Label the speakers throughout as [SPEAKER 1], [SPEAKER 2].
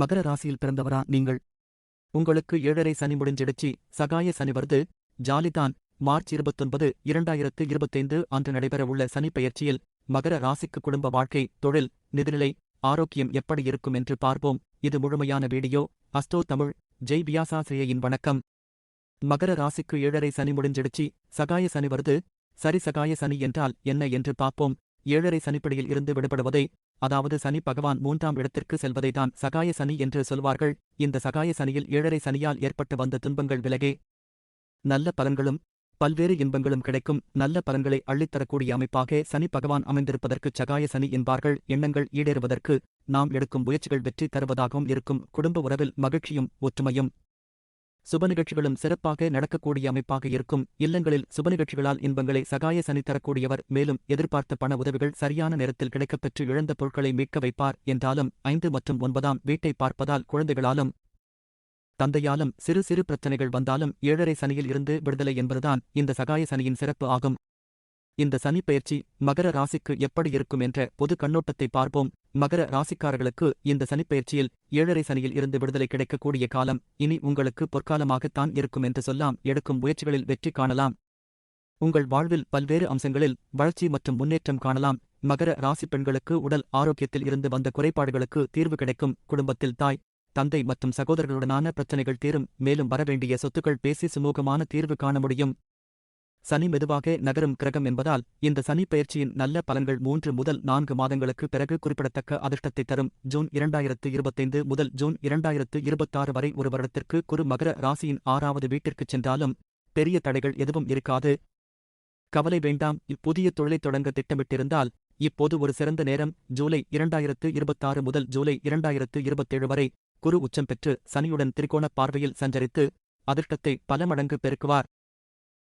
[SPEAKER 1] மகர ராசியில் பிறந்தவரா நீங்கள்? உங்களுக்கு ஏழரை சனி முடிஞ்சிடுச்சு. சகாய சனி வருது. ஜாலிதான். மார்ச் இருபத்தொன்பது இரண்டாயிரத்து இருபத்தைந்து அன்று நடைபெறவுள்ள சனி பெயர்ச்சியில் மகர ராசிக்கு குடும்ப வாழ்க்கை தொழில் நிதிநிலை ஆரோக்கியம் எப்படி இருக்கும் என்று பார்ப்போம். இது முழுமையான வீடியோ. அஸ்தோ தமிழ். ஜெய் வியாசாசிரியையின் வணக்கம். மகர ராசிக்கு ஏழரை சனி முடிஞ்சிடுச்சு. சகாய சனி வருது. சரி சகாய சனி என்றால் என்ன என்று பார்ப்போம். ஏழரை சனிப்படியில் இருந்து விடுபடுவதை அதாவது சனி பகவான் மூன்றாம் இடத்திற்கு செல்வதைதான் சகாய சனி என்று சொல்வார்கள். இந்த சகாய சனியில் ஏழரை சனியால் ஏற்பட்டு வந்த துன்பங்கள் விலகே. நல்ல பலன்களும் பல்வேறு இன்பங்களும் கிடைக்கும். நல்ல பலன்களை அள்ளித்தரக்கூடிய அமைப்பாக சனி பகவான் அமைந்திருப்பதற்கு சகாய சனி என்பார்கள். எண்ணங்கள் ஈடேறுவதற்கு நாம் எடுக்கும் முயற்சிகள் வெற்றி தருவதாகவும் இருக்கும். குடும்ப உறவில் மகிழ்ச்சியும் ஒற்றுமையும் சுப நிகழ்ச்சிகளும் சிறப்பாக நடக்கக்கூடிய அமைப்பாக இருக்கும். இல்லங்களில் சுப நிகழ்ச்சிகளால் இன்பங்களை சகாய சனி தரக்கூடியவர் மேலும் எதிர்பார்த்த பண உதவிகள் சரியான நேரத்தில் கிடைக்கப்பெற்று இழந்த பொருட்களை மீட்க வைப்பார் என்றாலும் ஐந்து மற்றும் ஒன்பதாம் வீட்டை பார்ப்பதால் குழந்தைகளாலும் தந்தையாலும் சிறு சிறு பிரச்சனைகள் வந்தாலும் ஏழரை சனியில் இருந்து விடுதலை என்பதுதான் இந்த சகாய சனியின் சிறப்பு ஆகும். இந்த சனி பயிற்சி மகர ராசிக்கு எப்படி இருக்கும் என்ற பொது கண்ணோட்டத்தை பார்ப்போம். மகர ராசிக்காரர்களுக்கு இந்த சனிப்பெயர்ச்சியில் ஏழரை சனியில் இருந்து விடுதலை கிடைக்கக்கூடிய காலம் இனி உங்களுக்கு பொற்காலமாகத்தான் இருக்கும் என்று சொல்லாம். எடுக்கும் முயற்சிகளில் வெற்றி காணலாம். உங்கள் வாழ்வில் பல்வேறு அம்சங்களில் வளர்ச்சி மற்றும் முன்னேற்றம் காணலாம். மகர ராசி பெண்களுக்கு உடல் ஆரோக்கியத்தில் இருந்து வந்த குறைபாடுகளுக்கு தீர்வு கிடைக்கும். குடும்பத்தில் தாய் தந்தை மற்றும் சகோதரர்களுடனான பிரச்சனைகள் தீரும். மேலும் வரவேண்டிய சொத்துக்கள் பேசி சுமூகமான தீர்வு காண முடியும். சனி மெதுவாக நகரும் கிரகம் என்பதால் இந்த சனி பயிற்சியின் நல்ல பலன்கள் மூன்று முதல் நான்கு மாதங்களுக்கு பிறகு குறிப்பிடத்தக்க அதிர்ஷ்டத்தை தரும். ஜூன் இரண்டாயிரத்து இருபத்தைந்து முதல் ஜூன் இரண்டாயிரத்து இருபத்தாறு வரை ஒரு வருடத்திற்கு குரு மகர ராசியின் ஆறாவது வீட்டிற்குச் சென்றாலும் பெரிய தடைகள் எதுவும் இருக்காது. கவலை வேண்டாம். புதிய தொழிலை தொடங்க திட்டமிட்டிருந்தால் இப்போது ஒரு சிறந்த நேரம் ஜூலை இரண்டாயிரத்து இருபத்தாறு முதல் ஜூலை இரண்டாயிரத்து இருபத்தேழு வரை குரு உச்சம் பெற்று சனியுடன் திரிகோண பார்வையில் சஞ்சரித்து அதிர்ஷ்டத்தை பல மடங்கு பெருக்குவார்.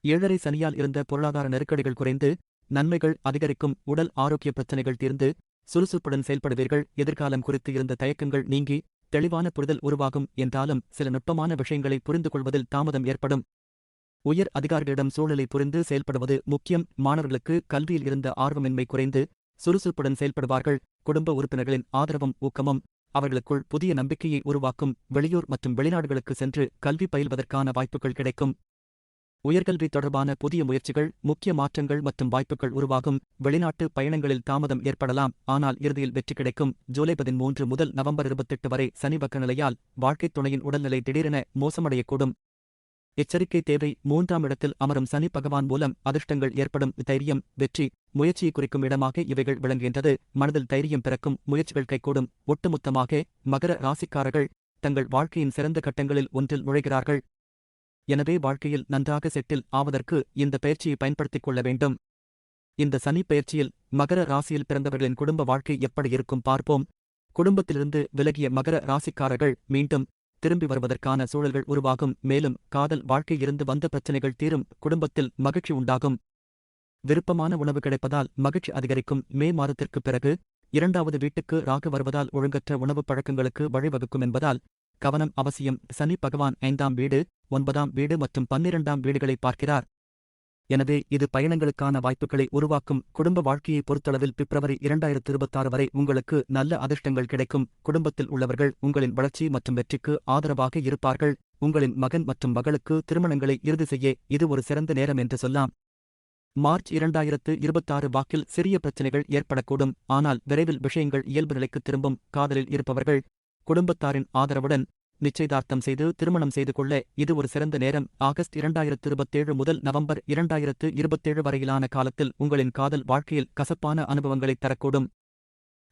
[SPEAKER 1] ஏழரை சனியால் இருந்த பொருளாதார நெருக்கடிகள் குறைந்து நன்மைகள் அதிகரிக்கும் உடல் ஆரோக்கிய பிரச்சினைகள் தீர்ந்து சுறுசுறுப்புடன் செயல்படுவீர்கள். எதிர்காலம் குறித்து இருந்த தயக்கங்கள் நீங்கி தெளிவான புரிதல் உருவாகும் என்றாலும் சில நுட்பமான விஷயங்களை புரிந்து கொள்வதில் தாமதம் ஏற்படும். உயர் அதிகாரிகளிடம் சூழலை புரிந்து செயல்படுவது முக்கியம். மாணவர்களுக்கு கல்வியில் இருந்த ஆர்வமின்மை குறைந்து சுறுசுறுப்புடன் செயல்படுவார்கள். குடும்ப உறுப்பினர்களின் ஆதரவும் ஊக்கமும் அவர்களுக்குள் புதிய நம்பிக்கையை உருவாக்கும். வெளியூர் மற்றும் வெளிநாடுகளுக்கு சென்று கல்வி பயில்வதற்கான வாய்ப்புகள் கிடைக்கும். உயர்கல்வி தொடர்பான புதிய முயற்சிகள் முக்கிய மாற்றங்கள் மற்றும் வாய்ப்புகள் உருவாகும். வெளிநாட்டு பயணங்களில் தாமதம் ஏற்படலாம். ஆனால் இறுதியில் வெற்றி கிடைக்கும். ஜூலை பதிமூன்று முதல் நவம்பர் இருபத்தெட்டு வரை சனி நிலையால் வாழ்க்கைத் துணையின் உடல்நிலை திடீரென மோசமடையக்கூடும். எச்சரிக்கை தேவை. மூன்றாம் இடத்தில் அமரும் சனி பகவான் மூலம் அதிர்ஷ்டங்கள் ஏற்படும். தைரியம் வெற்றி முயற்சியை குறிக்கும் இடமாக இவைகள் விளங்குகின்றது. மனதில் தைரியம் பிறக்கும். முயற்சிகள் கைகூடும். ஒட்டுமொத்தமாக மகர ராசிக்காரர்கள் தங்கள் வாழ்க்கையின் சிறந்த கட்டங்களில் ஒன்றில் நுழைகிறார்கள். எனவே வாழ்க்கையில் நன்றாக செட்டில் ஆவதற்கு இந்த பயிற்சியை பயன்படுத்திக் கொள்ள வேண்டும். இந்த சனி பயிற்சியில் மகர ராசியில் பிறந்தவர்களின் குடும்ப வாழ்க்கை எப்படி இருக்கும் பார்ப்போம். குடும்பத்திலிருந்து விலகிய மகர ராசிக்காரர்கள் மீண்டும் திரும்பி வருவதற்கான சூழல்கள் உருவாகும். மேலும் காதல் வாழ்க்கையிலிருந்து வந்த பிரச்சினைகள் தீரும். குடும்பத்தில் மகிழ்ச்சி உண்டாகும். விருப்பமான உணவு கிடைப்பதால் மகிழ்ச்சி அதிகரிக்கும். மே மாதத்திற்குப் பிறகு இரண்டாவது வீட்டுக்கு ராகு வருவதால் ஒழுங்கற்ற உணவுப் பழக்கங்களுக்கு வழிவகுக்கும் என்பதால் கவனம் அவசியம். சனி பகவான் ஐந்தாம் வீடு ஒன்பதாம் வீடு மற்றும் பன்னிரண்டாம் வீடுகளை பார்க்கிறார். எனவே இது பயணங்களுக்கான வாய்ப்புகளை உருவாக்கும். குடும்ப வாழ்க்கையை பொறுத்தளவில் பிப்ரவரி இரண்டாயிரத்து இருபத்தாறு வரை உங்களுக்கு நல்ல அதிர்ஷ்டங்கள் கிடைக்கும். குடும்பத்தில் உள்ளவர்கள் உங்களின் வளர்ச்சி மற்றும் வெற்றிக்கு ஆதரவாக இருப்பார்கள். உங்களின் மகன் மற்றும் மகளுக்கு திருமணங்களை இறுதி செய்ய இது ஒரு சிறந்த நேரம் என்று சொல்லலாம். மார்ச் இரண்டாயிரத்து இருபத்தாறு வாக்கில் சிறிய பிரச்சினைகள் ஏற்படக்கூடும். ஆனால் விரைவில் விஷயங்கள் இயல்பு நிலைக்கு திரும்பும். காதலில் இருப்பவர்கள் குடும்பத்தாரின் ஆதரவுடன் நிச்சயதார்த்தம் செய்து திருமணம் செய்து கொள்ள இது ஒரு சிறந்த நேரம். ஆகஸ்ட் இரண்டாயிரத்து இருபத்தேழு முதல் நவம்பர் இரண்டாயிரத்து இருபத்தேழு வரையிலான காலத்தில் உங்களின் காதல் வாழ்க்கையில் கசப்பான அனுபவங்களை தரக்கூடும்.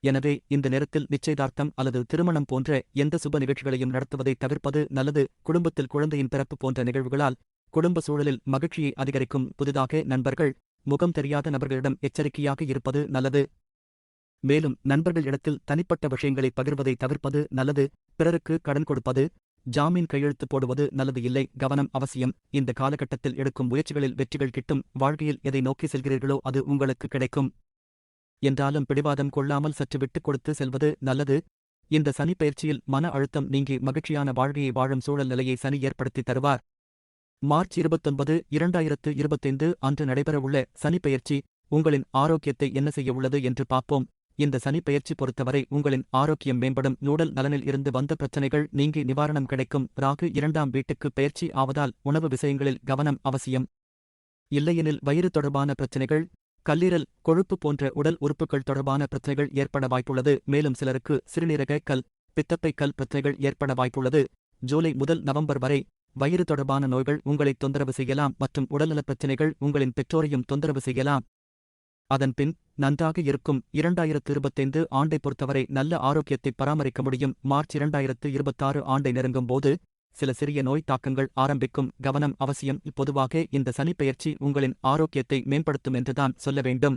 [SPEAKER 1] எனவே இந்த நேரத்தில் நிச்சயதார்த்தம் அல்லது திருமணம் போன்ற எந்த சுப நிகழ்ச்சிகளையும் நடத்துவதை தவிர்ப்பது நல்லது. குடும்பத்தில் குழந்தையின் பிறப்பு போன்ற நிகழ்வுகளால் குடும்ப சூழலில் மகிழ்ச்சியை அதிகரிக்கும். புதிதாக நண்பர்கள் முகம் தெரியாத நபர்களிடம் எச்சரிக்கையாக இருப்பது நல்லது. மேலும் நண்பர்கள் இடத்தில் தனிப்பட்ட விஷயங்களை பகிர்வதை தவிர்ப்பது நல்லது பிறருக்கு கடன் கொடுப்பது ஜாமீன் கையெழுத்து போடுவது நல்லது இல்லை கவனம் அவசியம். இந்த காலகட்டத்தில் எடுக்கும் முயற்சிகளில் வெற்றிகள் கிட்டும் வாழ்க்கையில் எதை நோக்கி செல்கிறீர்களோ அது உங்களுக்கு கிடைக்கும். என்றாலும் பிடிவாதம் கொள்ளாமல் சற்று விட்டுக் கொடுத்து செல்வது நல்லது. இந்த சனி பயிற்சியில் மன அழுத்தம் நீங்கி மகிழ்ச்சியான வாழ்க்கையை வாழும் சூழல் நிலையை சனி ஏற்படுத்தி தருவார். மார்ச் இருபத்தொன்பது இரண்டாயிரத்து இருபத்தைந்து அன்று நடைபெறவுள்ள சனி பயிற்சி உங்களின் ஆரோக்கியத்தை என்ன செய்ய உள்ளது என்று பார்ப்போம். இந்த சனிப்பெயர்ச்சி பொறுத்தவரை உங்களின் ஆரோக்கியம் மேம்படும். உடல் நலனில் இருந்து வந்த பிரச்சனைகள் நீங்கி நிவாரணம் கிடைக்கும். ராகு இரண்டாம் வீட்டுக்கு பெயர்ச்சி ஆவதால் உணவு விஷயங்களில் கவனம் அவசியம். இல்லையெனில் வயிறு தொடர்பான பிரச்சனைகள் கல்லீரல் கொழுப்பு போன்ற உடல் உறுப்புகள் தொடர்பான பிரச்சனைகள் ஏற்பட வாய்ப்புள்ளது. மேலும் சிலருக்கு சிறுநீரக கல் பித்தப்பை கல் பிரச்சனைகள் ஏற்பட வாய்ப்புள்ளது. ஜூலை முதல் நவம்பர் வரை வயிறு தொடர்பான நோய்கள் உங்களை தொந்தரவு செய்யலாம் மற்றும் உடல்நலப் பிரச்சனைகள் உங்களின் பெற்றோரையும் தொந்தரவு செய்யலாம். அதன்பின் நன்றாக இருக்கும் இரண்டாயிரத்து இருபத்தைந்து ஆண்டை பொறுத்தவரை நல்ல ஆரோக்கியத்தை பராமரிக்க முடியும். மார்ச் இரண்டாயிரத்து இருபத்தாறு ஆண்டை நெருங்கும் போது சில சிறிய நோய் தாக்கங்கள் ஆரம்பிக்கும் கவனம் அவசியம். பொதுவாக இந்த சனிப்பெயர்ச்சி உங்களின் ஆரோக்கியத்தை மேம்படுத்தும் என்றுதான் சொல்ல வேண்டும்.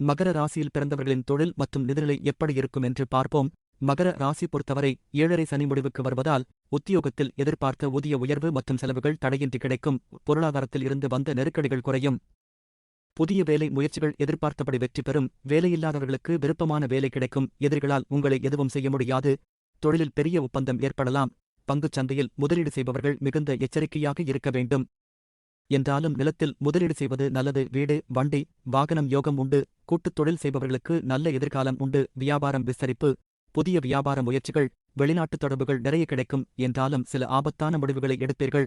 [SPEAKER 1] மகர ராசியில் பிறந்தவர்களின் தொழில் மற்றும் நிதிநிலை எப்படி இருக்கும் என்று பார்ப்போம். மகர ராசி பொறுத்தவரை ஏழரை சனி முடிவுக்கு வருவதால் உத்தியோகத்தில் எதிர்பார்த்த ஊதிய உயர்வு மற்றும் செலவுகள் தடையின்றி கிடைக்கும். பொருளாதாரத்தில் இருந்து வந்த நெருக்கடிகள் குறையும். புதிய வேலை முயற்சிகள் எதிர்பார்த்தபடி வெற்றி பெறும். வேலையில்லாதவர்களுக்கு விருப்பமான வேலை கிடைக்கும். எதிரிகளால் உங்களை எதுவும் செய்ய முடியாது. தொழிலில் பெரிய ஒப்பந்தம் ஏற்படலாம். பங்குச் சந்தையில் முதலீடு செய்பவர்கள் மிகுந்த எச்சரிக்கையாக இருக்க வேண்டும். என்றாலும் நிலத்தில் முதலீடு செய்வது நல்லது. வீடு வண்டி வாகனம் யோகம் உண்டு. கூட்டுத் தொழில் செய்பவர்களுக்கு நல்ல எதிர்காலம் உண்டு. வியாபாரம் விஸ்தரிப்பு. புதிய வியாபார முயற்சிகள் வெளிநாட்டு தொடர்புகள் நிறைய கிடைக்கும். என்றாலும் சில ஆபத்தான முடிவுகளை எடுப்பீர்கள்.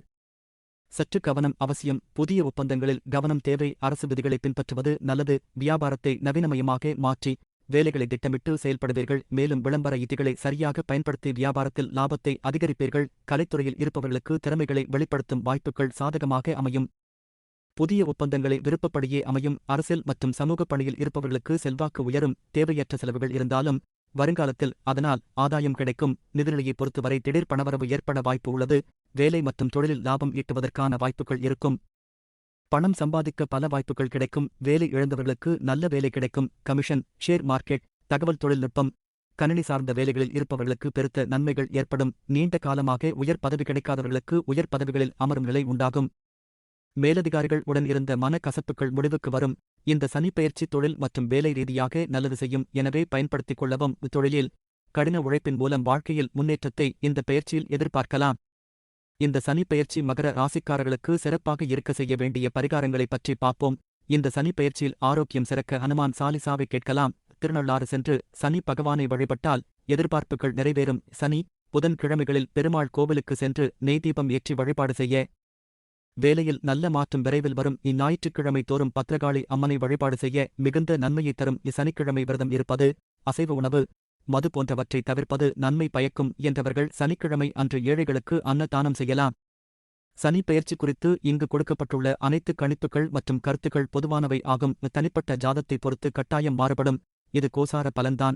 [SPEAKER 1] சற்று கவனம் அவசியம். புதிய ஒப்பந்தங்களில் கவனம் தேவை. அரசு விதிகளை பின்பற்றுவது நல்லது. வியாபாரத்தை நவீனமயமாக மாற்றி வேலைகளை திட்டமிட்டு செயல்படுவீர்கள். மேலும் விளம்பர யுத்திகளை சரியாக பயன்படுத்தி வியாபாரத்தில் லாபத்தை அதிகரிப்பீர்கள். கலைத்துறையில் இருப்பவர்களுக்கு திறமைகளை வெளிப்படுத்தும் வாய்ப்புகள் சாதகமாக அமையும். புதிய ஒப்பந்தங்களை விருப்பப்படியே அமையும். அரசியல் மற்றும் சமூக பணியில் இருப்பவர்களுக்கு செல்வாக்கு உயரும். தேவையற்ற செலவுகள் இருந்தாலும் வருங்காலத்தில் அதனால் ஆதாயம் கிடைக்கும். நிதிநிலையை பொறுத்தவரை திடீர் பணவரவு ஏற்பட வாய்ப்பு உள்ளது. வேலை மற்றும் தொழிலில் லாபம் ஈட்டுவதற்கான வாய்ப்புகள் இருக்கும். பணம் சம்பாதிக்க பல வாய்ப்புகள் கிடைக்கும். வேலை இழந்தவர்களுக்கு நல்ல வேலை கிடைக்கும். கமிஷன் ஷேர் மார்க்கெட் தகவல் தொழில்நுட்பம் கணினி சார்ந்த வேலைகளில் இருப்பவர்களுக்கு பெருத்த நன்மைகள் ஏற்படும். நீண்ட காலமாக உயர் பதவி கிடைக்காதவர்களுக்கு உயர் பதவிகளில் அமரும் நிலை உண்டாகும். மேலதிகாரிகள் உடன் இருந்த மன கசப்புகள் முடிவுக்கு வரும். இந்த சனிப்பெயர்ச்சி தொழில் மற்றும் வேலை ரீதியாக நல்லது செய்யும். எனவே பயன்படுத்திக் கொள்ளவும் தொழிலில் கடின உழைப்பின் மூலம் வாழ்க்கையில் முன்னேற்றத்தை இந்த பெயர்ச்சியில் எதிர்பார்க்கலாம். இந்த சனிப்பெயர்ச்சி மகர ராசிக்காரர்களுக்கு சிறப்பாக இருக்க செய்ய வேண்டிய பரிகாரங்களை பற்றி பார்ப்போம். இந்த சனிப்பெயர்ச்சியில் ஆரோக்கியம் சிறக்க ஹனுமான் சாலிசாவை கேட்கலாம். திருநள்ளாறு சென்று சனி பகவானை வழிபட்டால் எதிர்பார்ப்புகள் நிறைவேறும். சனி புதன்கிழமைகளில் பெருமாள் கோவிலுக்கு சென்று நெய் தீபம் ஏற்றி வழிபாடு செய்ய. வேலையில் நல்ல மாற்றம் விரைவில் வரும். இந்நாயிற்றுக்கிழமை தோறும் பத்திரகாளி அம்மனை வழிபாடு செய்ய மிகுந்த நன்மையை தரும். இசனிக்கிழமை விரதம் இருப்பது அசைவ உணவு. மது போன்றவற்றை தவிர்ப்பது நன்மை பயக்கும் என்றவர்கள் சனிக்கிழமை அன்று ஏழைகளுக்கு அன்னதானம் செய்யலாம். சனி பெயர்ச்சி குறித்து இங்கு கொடுக்கப்பட்டுள்ள அனைத்து கணிப்புகள் மற்றும் கருத்துக்கள் பொதுவானவை ஆகும். தனிப்பட்ட ஜாதத்தை பொறுத்து கட்டாயம் மாறுபடும். இது கோசார பலன்தான்.